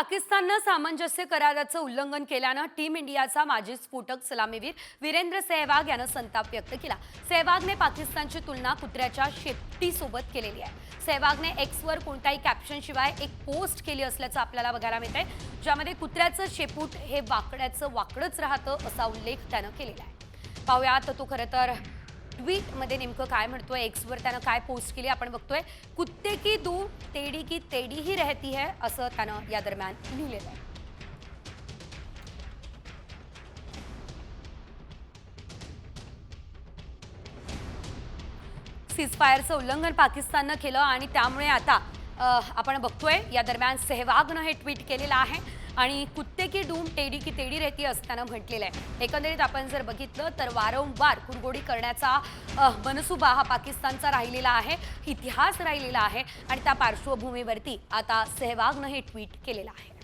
पाकिस्ताननं सामंजस्य कराराचं उल्लंघन केल्यानं टीम इंडियाचा माजी स्फोटक सलामीवीर वीरेंद्र सेहवाग यानं संताप व्यक्त केला. सेहवागने पाकिस्तानची तुलना कुत्र्याच्या शेपटीसोबत केलेली आहे. सेहवागने एक्सवर कोणत्याही कॅप्शनशिवाय एक पोस्ट केली असल्याचं आपल्याला बघायला मिळतंय. ज्यामध्ये कुत्र्याचं शेपूट हे वाकड्याचं वाकडंच राहतं असा उल्लेख त्यानं केलेला आहे. पाहूयात तो खरं तर ट्विटमध्ये नेमकं काय म्हणतोय? एक्सवर त्यानं काय पोस्ट केली? आपण बघतोय. कुत्ते की दू? तेडी की तेडी ही रहती है असं त्यानं या दरम्यान लिहिलेलं आहे. सीजफायरचं उल्लंघन पाकिस्ताननं केलं आणि त्यामुळे आता आपण बघतोय या दरम्यान सेहवागनं हे ट्विट केलेलं आहे आणि कुत्ते की डूम टेडी की तेडी रहती असताना म्हटलेलं आहे. एकंदरीत आपण जर बघितलं तर वारंवार कुरगोडी करण्याचा मनसुबा हा पाकिस्तानचा राहिलेला आहे इतिहास राहिलेला आहे आणि त्या पार्श्वभूमीवरती आता सेहवागनं हे ट्विट केलेलं आहे.